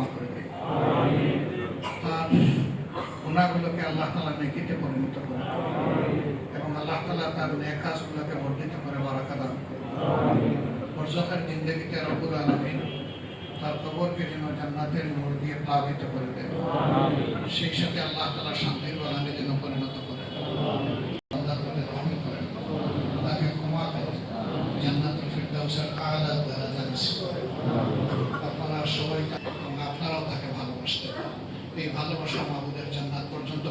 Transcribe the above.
ক্ষমা করে দেয়। তার গুণাগুলোকে আল্লাহ তালা নেকিতে পরিণত করে। এবং আল্লাহ তালা তার নেক কাজগুলোকে বর্ধিত করে বারাকা দান করে। বরজখের জিন্দগিতে রব্বুল আলমিন তার কবরকে যেন জান্নাতের নূর দিয়ে প্লাবিত করে দেয় সেই সাথে আল্লাহ তালা শান্তির বাগানে যেন পরিণত করে। আল্লাহ আলাদা করেন আপনারা সবাই এবং আপনারাও তাকে ভালোবাসতেন এই ভালোবাসা মাহবুদের জান্নাত পর্যন্ত